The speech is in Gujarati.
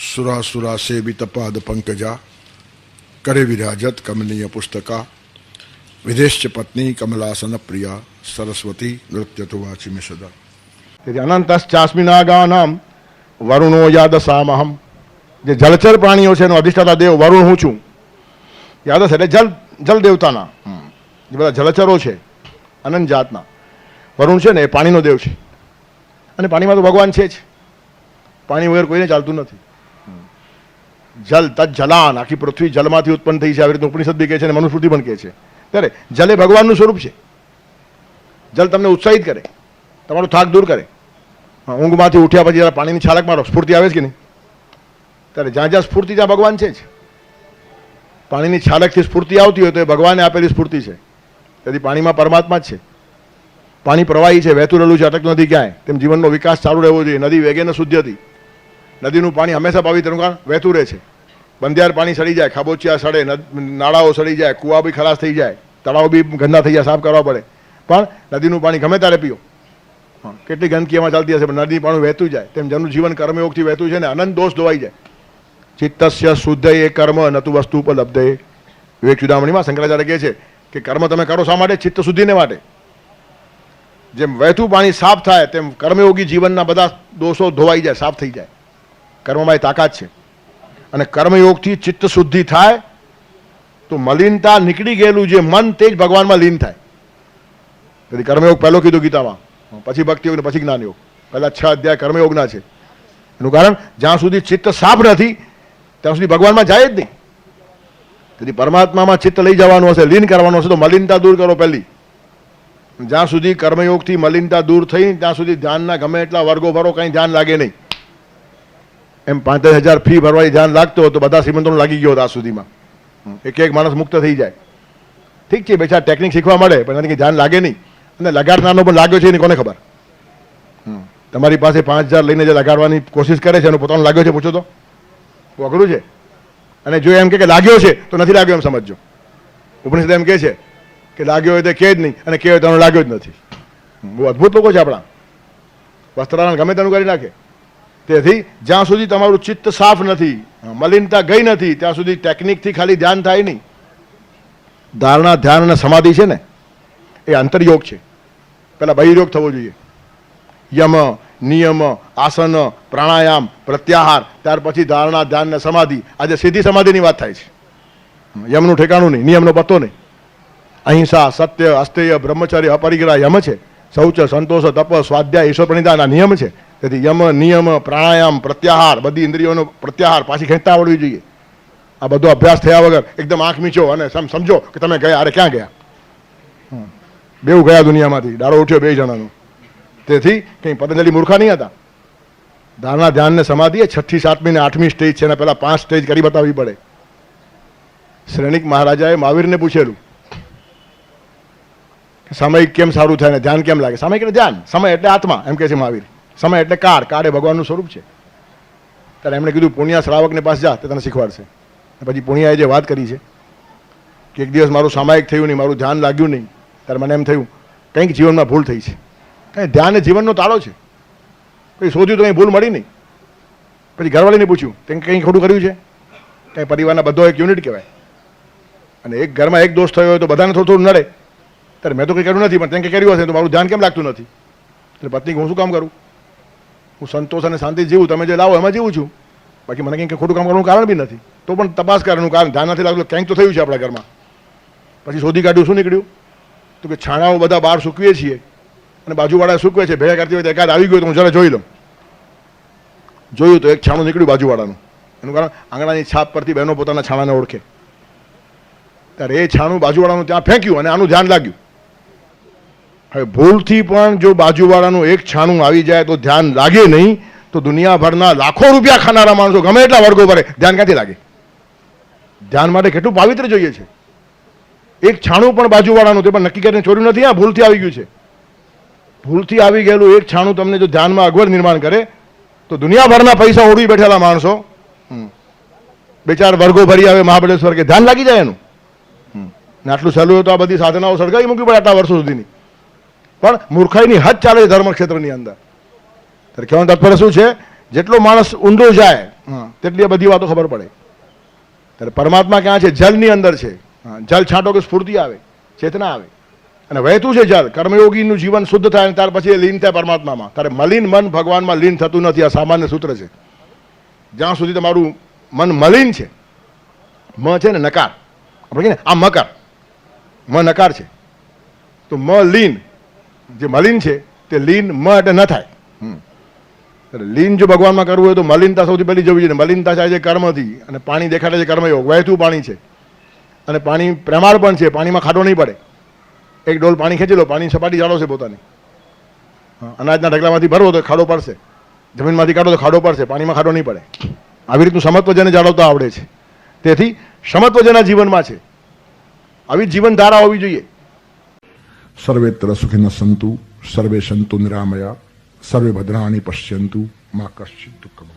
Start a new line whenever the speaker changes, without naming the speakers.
સુરાસુરા સેવિત પાદ પંકજા, કરે વિરાજત કમનીય પુસ્તકા વિદેશ પત્ની કમલાસન પ્રિયા, સરસ્વતી નૃત્ય તો વાચિમે સદા.
તેથી અનંતશ્ચાસ્મિના ગાનામ વરુણો યાદસામહમ. જે જળચર પ્રાણીઓ છે એનો અધિષ્ઠાતા દેવ વરુણ હું છું. યાદસ એટલે જલ જલ દેવતાના જે બધા જળચરો છે, અનંત જાતના. વરુણ છે ને એ પાણીનો દેવ છે. અને પાણીમાં તો ભગવાન છે જ. પાણી વગર કોઈને ચાલતું નથી. જલ તદ જલાન. આખી પૃથ્વી જલમાંથી ઉત્પન્ન થઈ છે. આવી રીતે ઉપનિષદ બી કહે છે અને મનુસ્મૃતિ પણ કહે છે. ત્યારે જલ એ ભગવાનનું સ્વરૂપ છે. જલ તમને ઉત્સાહિત કરે. તમારો થાક દૂર કરે. ઊંઘમાંથી ઉઠ્યા પછી જરા પાણીની છાલક મારો. સ્ફૂર્તિ આવે છે કે નહીં? ત્યારે જ્યાં જ્યાં સ્ફૂર્તિ, ત્યાં ભગવાન છે જ. પાણીની છાલકથી સ્ફૂર્તિ આવતી હોય તો એ ભગવાને આપેલી સ્ફૂર્તિ છે. તેથી પાણીમાં પરમાત્મા જ છે. પાણી પ્રવાહી છે. વહેતું રહેલું છે. અટકતું નથી ક્યાંય. તેમ જીવનનો વિકાસ ચાલુ રહેવો જોઈએ. નદી વેગે ન શુદ્ધ હતી. નદીનું પાણી હંમેશા કારણ વહેતું રહે છે. બંધિયાર પાણી સડી જાય, ખાબોચિયા સડે નાળાઓ સડી જાય, કૂવા બી ખલાસ થઈ જાય, તળાવ બી ગંદા થઈ જાય, સાફ કરવા પડે. પણ નદીનું પાણી ગમે ત્યારે પીઓ. કેટલી ગંદકી એમાં ચાલતી હશે, પણ નદી પાણી વહેતું જાય. તેમ જેનું જીવન કર્મયોગથી વહેતું છે ને અનંત દોષ ધોવાઈ જાય. ચિત્તસ્ય શુદ્ધ એ કર્મ નતું વસ્તુ ઉપલબ્ધ. વિવેક ચુદામણીમાં શંકરાચાર્ય કહે છે કે કર્મ તમે કરો શા માટે? ચિત્ત શુદ્ધિને માટે. જેમ વહેતું પાણી સાફ થાય, તેમ કર્મયોગી જીવનના બધા દોષો ધોવાઈ જાય, સાફ થઈ જાય. કર્મમાં તાકાત છે. અને કર્મયોગથી ચિત્ત શુદ્ધિ થાય, તો મલિનતા નીકળી ગયેલું જે મન, તે જ ભગવાનમાં લીન થાય. તેથી કર્મયોગ પહેલો કીધું ગીતામાં. પછી ભક્તિ યોગ ને પછી જ્ઞાનયોગ. પહેલા છ અધ્યાય કર્મયોગના છે. એનું કારણ, જ્યાં સુધી ચિત્ત સાફ નથી, ત્યાં સુધી ભગવાનમાં જાય જ નહીં. તેથી પરમાત્મામાં ચિત્ત લઈ જવાનું હશે, લીન કરવાનું હશે, તો મલિનતા દૂર કરો પહેલી. જ્યાં સુધી કર્મયોગથી મલિનતા દૂર થઈ, ત્યાં સુધી ધ્યાનના ગમે એટલા વર્ગો ભરો, કંઈ ધ્યાન લાગે નહીં. એમ પાંત્રીસ હજાર ફી ભરવાની ધ્યાન લાગતો તો બધા શ્રીમંતોને લાગી ગયો હતો આ સુધીમાં. એક એક માણસ મુક્ત થઈ જાય. ઠીક છે બેચા ટેકનિક શીખવા મળે, પણ એની ધ્યાન લાગે નહીં. અને લગાડનારનો પણ લાગ્યો છે, એની કોને ખબર. તમારી પાસે પાંચ હજાર લઈને જે લગાડવાની કોશિશ કરે છે, એનું પોતાનું લાગ્યો છે, પૂછો તો. અઘરું છે? અને જો એમ કહે કે લાગ્યો છે, તો નથી લાગ્યો એમ સમજજો. ઉપનિષદ એમ કહે છે કે લાગ્યો હોય તો કે જ નહીં, અને કે હોય તો લાગ્યો જ નથી. બહુ અદ્ભુત લોકો છે આપણા. વસ્ત્રાલ ગમે તેનું કરી નાખે. તેથી જ્યાં સુધી તમારું ચિત્ત સાફ નથી, મલિનતા ગઈ નથી, ત્યાં સુધી ટેકનિકથી ખાલી ધ્યાન થાય નહીં. ધારણા, ધ્યાન અને સમાધિ છે ને, એ અંતરયોગ છે. પહેલાં બહિર્યોગ થવો જોઈએ. યમ, નિયમ, આસન, પ્રાણાયામ, પ્રત્યાહાર, ત્યાર પછી ધારણા, ધ્યાન ને સમાધિ. આજે સીધી સમાધિની વાત થાય છે. યમનું ઠેકાણું નહીં, નિયમનો પત્તો નહીં. અહિંસા, સત્ય, અસ્તેય, બ્રહ્મચર્ય, અપરિગ્રહ યમ છે. શૌચ, સંતોષ, તપ, સ્વાધ્યાય, ઈશ્વર પ્રણિધાન આ નિયમ છે. તેથી યમ નિયમ પ્રાણાયામ પ્રત્યાહાર બધી ઇન્દ્રિયોનો પ્રત્યાહાર પાછી ખેંચતા આવડવી જોઈએ. આ બધો અભ્યાસ થયા વગર એકદમ આંખ મીચો અને સમજો કે તમે ગયા અરે ક્યાં ગયા. બેઉ ગયા દુનિયામાંથી. ડાળો ઉઠ્યો બે જણાનો. તેથી કંઈ પતંજલિ મૂર્ખા નહીં હતા. ધારણા ધ્યાન ને સમાધિ એ છઠ્ઠી સાતમી ને આઠમી સ્ટેજ છે એના પહેલાં પાંચ સ્ટેજ કરી બતાવવી પડે. શ્રેણિક મહારાજાએ મહાવીરને પૂછેલું કે સમય કેમ સારું થાય ને ધ્યાન કેમ લાગે? સમય કે ધ્યાન. સમય એટલે આત્મા એમ કહે છે મહાવીર. સમય એટલે કાળ. કાળ એ ભગવાનનું સ્વરૂપ છે. ત્યારે એમણે કીધું, પુણ્યા શ્રાવકને પાસે જા, તે તને શીખવાડશે. પછી પુણ્યાએ જે વાત કરી છે, કે એક દિવસ મારું સામાયિક થયું નહીં, મારું ધ્યાન લાગ્યું નહીં, ત્યારે મને એમ થયું, કંઈક જીવનમાં ભૂલ થઈ છે. કંઈ ધ્યાન એ જીવનનો તાળો છે. કંઈ શોધ્યું તો કંઈ ભૂલ મળી નહીં. પછી ઘરવાળીને પૂછ્યું, તે કંઈ ખોટું કર્યું છે? કંઈ પરિવારના બધો એક યુનિટ કહેવાય. અને એક ઘરમાં એક દોષ થયો હોય તો બધાને થોડું થોડું નડે. ત્યારે મેં તો કંઈ કર્યું નથી, પણ તેને કંઈ કર્યું હશે તો મારું ધ્યાન કેમ લાગતું નથી? એટલે પત્ની હું શું કામ કરું? હું સંતોષ અને શાંતિ જીવું, તમે જે લાવો એમાં જીવું છું. બાકી મને કંઈક ખોટું કામ કરવાનું કારણ બી નથી. તો પણ તપાસ કરવાનું કારણ, ધ્યાન નથી લાગતું કંઈક તો થયું છે આપણા ઘરમાં. પછી શોધી કાઢ્યું, શું નીકળ્યું? તો કે છાણાઓ બધા બહાર સૂકવીએ છીએ અને બાજુવાળા સૂકવે છે ભેગા કરતી હોય એકાદ આવી ગયો તો હું જરા જોઈ લઉં. જોયું તો એક છાણું નીકળ્યું બાજુવાળાનું. એનું કારણ, આંગણાની છાપ પરથી બહેનો પોતાના છાણાને ઓળખે. ત્યારે એ છાણું બાજુવાળાનું ત્યાં ફેંક્યું અને આનું ધ્યાન લાગ્યું. હવે ભૂલથી પણ જો બાજુવાળાનું એક છાણું આવી જાય તો ધ્યાન લાગે નહીં, તો દુનિયાભરના લાખો રૂપિયા ખાનારા માણસો ગમે એટલા વર્ગો ભરે. ધ્યાન ક્યાંથી લાગે? ધ્યાન માટે કેટલું પાવિત્ર જોઈએ છે. એક છાણું પણ બાજુવાળાનું, તે પણ નક્કી કરીને ચોર્યું નથી આ ભૂલથી આવી ગયું છે. ભૂલથી આવી ગયેલું એક છાણું તમને જો ધ્યાનમાં અગવડ નિર્માણ કરે, તો દુનિયાભરના પૈસા ઓળવી બેઠેલા માણસો બે ચાર વર્ગો ભરી આવે મહાબળેશ્વર કે ધ્યાન લાગી જાય એનું. ને આટલું સહેલું તો આ બધી સાધનાઓ સળગાવી મૂકી પડે આટલા વર્ષો સુધીની. પણ મૂર્ખાઈની હદ ચાલે છે ધર્મ ક્ષેત્રની અંદર. ત્યારે કહેવાનું તાત્પર્ય શું છે? જેટલો માણસ ઊંડો જાય તેટલી આ બધી વાતો ખબર પડે. ત્યારે પરમાત્મા ક્યાં છે? જલની અંદર છે. જલ છાંટો કે સ્ફૂર્તિ આવે, ચેતના આવે. અને વહેતું છે જલ, કર્મયોગીનું જીવન શુદ્ધ થાય અને ત્યાર પછી એ લીન થાય પરમાત્મામાં. ત્યારે મલિન મન ભગવાનમાં લીન થતું નથી, આ સામાન્ય સૂત્ર છે. જ્યાં સુધી તમારું મન મલિન છે, મ છે ને નકાર. આપણે કહીએ ને, આ મકાર. મ નકાર છે. તો મ લીન જે મલિન છે તે લીન મ એટલે ન થાય. લીન જો ભગવાનમાં કરવું હોય તો મલિનતા સૌથી પહેલી જવી જોઈએ મલિનતા થાય છે કર્મથી અને પાણી દેખાડે છે કર્મયોગ વહેતું પાણી છે. અને પાણી પ્રેમાળ પણ છે પાણીમાં ખાડો નહીં પડે. એક ડોલ પાણી ખેંચી લો પાણી સપાટી જાળો છે પોતાની. અનાજના ઢગલામાંથી ભરવો તો ખાડો પડશે. જમીનમાંથી કાઢો તો ખાડો પડશે પાણીમાં ખાડો નહીં પડે. આવી રીતનું સમત્વ જેને જાળવતા આવડે છે. તેથી સમત્વ જેના જીવનમાં છે. આવી જીવનધારા હોવી જોઈએ.
સર્વેત્ર સુખિનઃ સંતુ સર્વે સંતુ નિરામયા સર્વે ભદ્રાણી પશ્યંતુ મા કશ્ચિત દુઃખમ